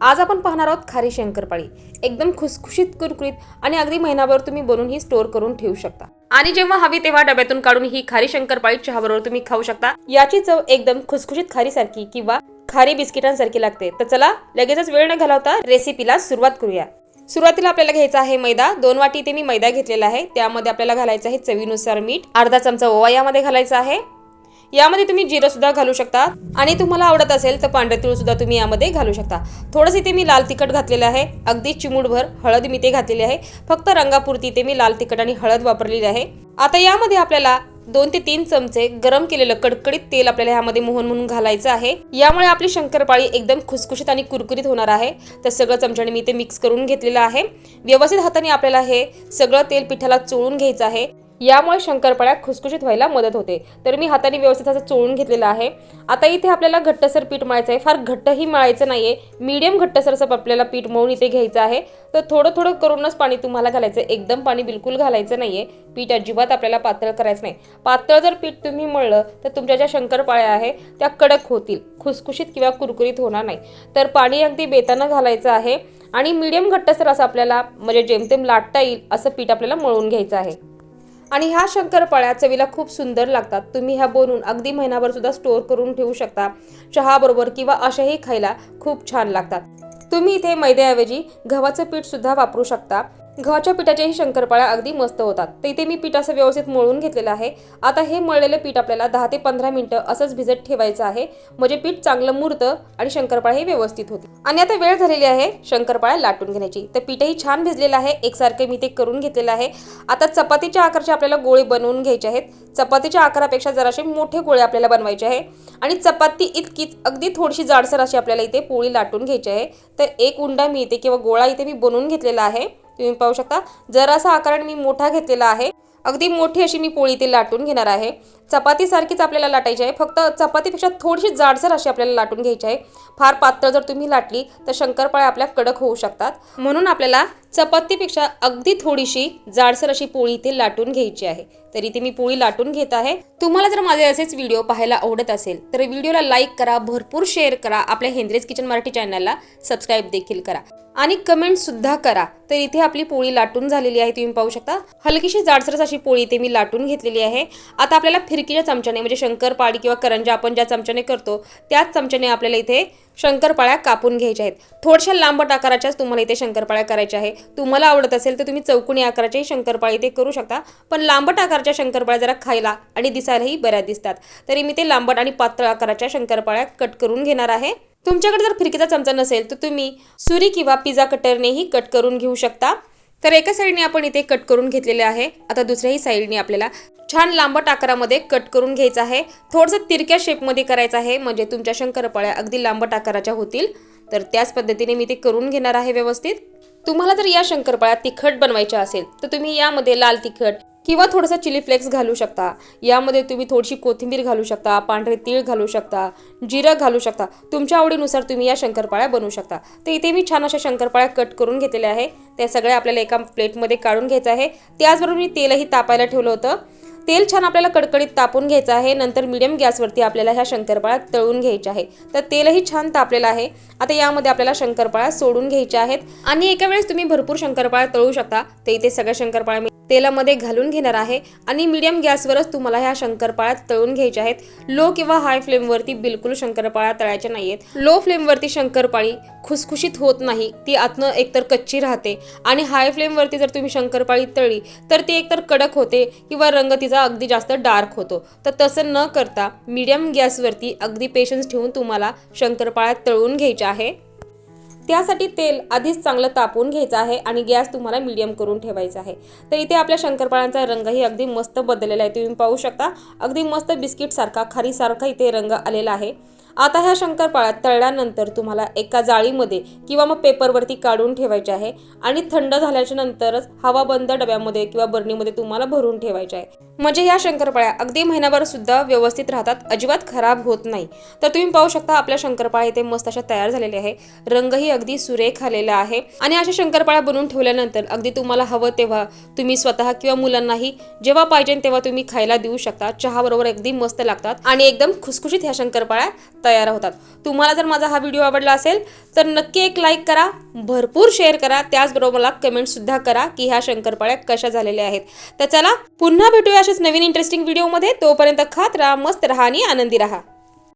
आज आपण पाहणार आहोत खारी शंकरपाळी. एकदम खुसखुशीत कुरकुरीत आणि अगदी महिनाभर तुम्ही बनवून ही स्टोअर करून ठेवू शकता. आणि जेव्हा हवी तेव्हा डब्यातून काढून ही खारी शंकरपाळी चहाबरोबर तुम्ही खाऊ शकता. याची चव एकदम खुसखुशीत खारी सारखी किंवा खारी बिस्किटांसारखी लागते. तर चला लगेचच वेळ न घालवता रेसिपीला सुरुवात करूया. सुरुवातीला आपल्याला घ्यायचा आहे मैदा. दोन वाटी इथे मी मैदा घेतलेला आहे. त्यामध्ये आपल्याला घालायचं आहे चवीनुसार मीठ. अर्धा चमचा ओवा यामध्ये घालायचा आहे. यामध्ये तुम्ही जिरं सुद्धा घालू शकता. आणि तुम्हाला आवडत असेल तर पांढरे तिळ सुद्धा तुम्ही यामध्ये घालू शकता. थोडंसं इथे मी लाल तिखट घातलेलं आहे. अगदी चिमूटभर हळद मी ते घातलेली आहे. फक्त रंगापुरती इथे मी लाल तिखट आणि हळद वापरलेली आहे. आता यामध्ये आपल्याला दोन ते तीन चमचे गरम केलेलं कडकडीत तेल आपल्याला यामध्ये मोहन म्हणून घालायचं आहे. यामुळे आपली शंकरपाळी एकदम खुसखुशीत आणि कुरकुरीत होणार आहे. तर सगळं चमच्याने मी ते मिक्स करून घेतलेलं आहे. व्यवस्थित हाताने आपल्याला हे सगळं तेल पिठाला चोळून घ्यायचं आहे. यामुळे शंकरपाळ्या खुसखुशीत व्हायला मदत होते. तर मी हाताने व्यवस्थित असं चोळून घेतलेलं आहे. आता इथे आपल्याला घट्टसर पीठ मळायचं आहे. फार घट्टही मळायचं नाही आहे मीडियम घट्टसर असं आपल्याला पीठ मळून इथे घ्यायचं आहे. तर थोडं थोडं करूनच पाणी तुम्हाला घालायचं आहे. एकदम पाणी बिलकुल घालायचं नाही आहे पीठ अजिबात आपल्याला पातळ करायचं नाही. पातळ जर पीठ तुम्ही मळलं तर तुमच्या ज्या शंकरपाळ्या आहे त्या कडक होतील. खुसखुशीत किंवा कुरकुरीत होणार नाही. तर पाणी अगदी बेतानं घालायचं आहे. आणि मीडियम घट्टसर असं आपल्याला म्हणजे जेमतेम लाटता येईल असं पीठ आपल्याला मळून घ्यायचं आहे. आणि ह्या शंकरपाळ्या चवीला खूप सुंदर लागतात. तुम्ही ह्या बनवून अगदी महिनाभर सुद्धा स्टोअर करून ठेवू शकता. चहाबरोबर किंवा अशाही खायला खूप छान लागतात. तुम्ही इथे मैद्याऐवजी गव्हाचं पीठ सुद्धा वापरू शकता. गव्हाच्या पिठाच्याही शंकरपाळ्या अगदी मस्त होतात. तर इथे मी पीठ असं व्यवस्थित मळून घेतलेलं आहे. आता हे मळलेलं पीठ आपल्याला दहा ते पंधरा मिनटं असंच भिजत ठेवायचं आहे. म्हणजे पीठ चांगलं मुरतं आणि शंकरपाळ्या व्यवस्थित होते आणि आता वेळ झालेली आहे शंकरपाळ्या लाटून घेण्याची. तर पीठही छान भिजलेलं आहे. एकसारखे मी ते करून घेतलेलं आहे. आता चपातीच्या आकारचे आपल्याला गोळे बनवून घ्यायचे आहेत. चपातीच्या आकारापेक्षा जराशे मोठे गोळे आपल्याला बनवायचे आहे. आणि चपाती इतकीच अगदी थोडीशी जाडसर अशी आपल्याला इथे पोळी लाटून घ्यायची आहे. तर एक उंडा मी इथे किंवा गोळा इथे मी बनवून घेतलेला आहे. तुम्ही पाहू शकता. जरासा आकार मी मोठा घेतलेला आहे. अगदी मोठी अशी मी पोळी ते लाटून घेणार आहे. चपातीसारखीच आपल्याला लाटायची आहे. फक्त चपातीपेक्षा थोडीशी जाडसर अशी आपल्याला लाटून घ्यायची आहे. फार पातळ जर तुम्ही लाटली तर शंकरपाळ्या आपल्या कडक होऊ शकतात. म्हणून आपल्याला चपातीपेक्षा अगदी थोडीशी जाडसर अशी पोळी इथे लाटून घ्यायची आहे. तर इथे मी पोळी लाटून घेत आहे. तुम्हाला जर माझे असेच व्हिडिओ पाहायला आवडत असेल तर व्हिडिओला लाईक करा भरपूर शेअर करा. आपल्या हेंद्रेज किचन मराठी चॅनलला सबस्क्राईब देखील करा. आणि कमेंट सुद्धा करा. तर इथे आपली पोळी लाटून झालेली आहे तुम्ही पाहू शकता. हलकीशी जाडसरच अशी पोळी इथे मी लाटून घेतलेली आहे. आता आपल्याला फिरकीच्या चमच्याने म्हणजे शंकरपाळी किंवा करंजा आपण ज्या चमच्याने करतो त्याच चमच्याने आपल्याला इथे शंकरपाळ्या कापून घ्यायच्या आहेत. थोड्याशा लांबट आकाराच्याच तुम्हाला इथे शंकरपाळ्या करायच्या आहे. तुम्हाला आवडत असेल तर तुम्ही चौकोनी आकाराच्याही शंकरपाळी इथे करू शकता पण लांबट आकाराच्या शंकरपाळ्या जरा खायला आणि दिसायलाही बऱ्या दिसतात. तरी मी ते लांबट आणि पातळ आकाराच्या शंकरपाळ्या कट करून घेणार आहे. तुमच्याकडे जर फिरकीचा चमचा नसेल तर तुम्ही सुरी किंवा पिझ्झा कटरनेही कट करून घेऊ शकता. तर एका साईडने आपण इथे कट करून घेतलेले आहे. आता दुसऱ्याही साईडने आपल्याला छान लांबट आकारामध्ये कट करून घ्यायचं आहे. थोडंसं तिरक्या शेपमध्ये करायचं आहे. म्हणजे तुमच्या शंकरपाळ्या अगदी लांबट आकाराच्या होतील. तर त्याच पद्धतीने मी ते करून घेणार आहे व्यवस्थित. तुम्हाला जर या शंकरपाळ्या तिखट बनवायच्या असेल तर तुम्ही यामध्ये लाल तिखट किंवा थोडंसं चिली फ्लेक्स घालू शकता. यामध्ये तुम्ही थोडीशी कोथिंबीर घालू शकता पांढरे तीळ घालू शकता जिरं घालू शकता. तुमच्या आवडीनुसार तुम्ही या शंकरपाळ्या बनवू शकता. तर इथे मी छान अशा शंकरपाळ्या कट करून घेतलेल्या आहे. त्या सगळ्या आपल्याला एका प्लेटमध्ये काढून घ्यायचं आहे. त्याचबरोबर मी तेलही तापायला ठेवलं होतं. तेल छान आपल्याला कडकडीत तापून घ्यायचं आहे. नंतर मिडियम गॅसवरती आपल्याला ह्या शंकरपाळ्या तळून घ्यायच्या आहे तर तेलही छान तापलेलं आहे. आता यामध्ये आपल्याला शंकरपाळ्या सोडून घ्यायच्या आहेत. आणि एका वेळेस तुम्ही भरपूर शंकरपाळ्या तळू शकता. तर इथे सगळ्या शंकरपाळ्या तेलामध्ये घालून घेणार आहे आणि मीडियम गॅसवरच तुम्हाला ह्या शंकरपाळ्या तळून घ्यायच्या आहेत. लो किंवा हाय फ्लेमवरती बिलकुल शंकरपाळ्या तळायच्या नाही आहेत लो फ्लेमवरती शंकरपाळी खुसखुशीत होत नाही ती आतनं एकतर कच्ची राहते आणि हाय फ्लेमवरती जर तुम्ही शंकरपाळी तळली तर ती एकतर कडक होते किंवा रंग तिचा अगदी जास्त डार्क होतो. तर तसं न करता मीडियम गॅसवरती अगदी पेशन्स ठेवून तुम्हाला शंकरपाळ्या तळून घ्यायच्या आहे. त्यासाठी तेल आधीच चांगलं तापवून घ्यायचं आहे आणि गॅस तुम्हाला मिडियम करून ठेवायचा आहे. तर इथे आपल्या शंकरपाळ्यांचा रंगही अगदी मस्त बदललेला आहे. तुम्ही पाहू शकता अगदी मस्त बिस्किटसारखा खारीसारखा इथे रंग आलेला आहे. आता ह्या शंकरपाळ्या तळल्यानंतर तुम्हाला एका जाळीमध्ये किंवा मग पेपरवरती काढून ठेवायचे आहे आणि थंड झाल्याच्या नंतरच हवा बंद डब्यामध्ये किंवा बरणीमध्ये तुम्हाला भरून ठेवायचे आहे. म्हणजे ह्या शंकरपाळ्या अगदी महिनाभर सुद्धा व्यवस्थित राहतात अजिबात खराब होत नाही. तर तुम्ही पाहू शकता आपल्या शंकरपाळ्या इथे मस्त अशा तयार झालेल्या आहे. रंगही अगदी सुरेख आलेला आहे. आणि अशा शंकरपाळ्या बनवून ठेवल्यानंतर अगदी तुम्हाला हवं तेव्हा तुम्ही स्वतः किंवा मुलांनाही जेव्हा पाहिजे तेव्हा तुम्ही खायला देऊ शकता. चहा बरोबर अगदी मस्त लागतात आणि एकदम खुसखुशीत ह्या शंकरपाळ्या तयार होतात. तुम्हाला जर माझा हा व्हिडिओ आवडला असेल तर नक्की एक लाईक करा भरपूर शेअर करा. त्याचबरोबर मला कमेंट सुद्धा करा की ह्या शंकरपाळ्या कशा झालेल्या आहेत. तर चला पुन्हा भेटूया अशाच नवीन इंटरेस्टिंग व्हिडिओमध्ये तोपर्यंत खात राहा मस्त राहा आणि आनंदी राहा.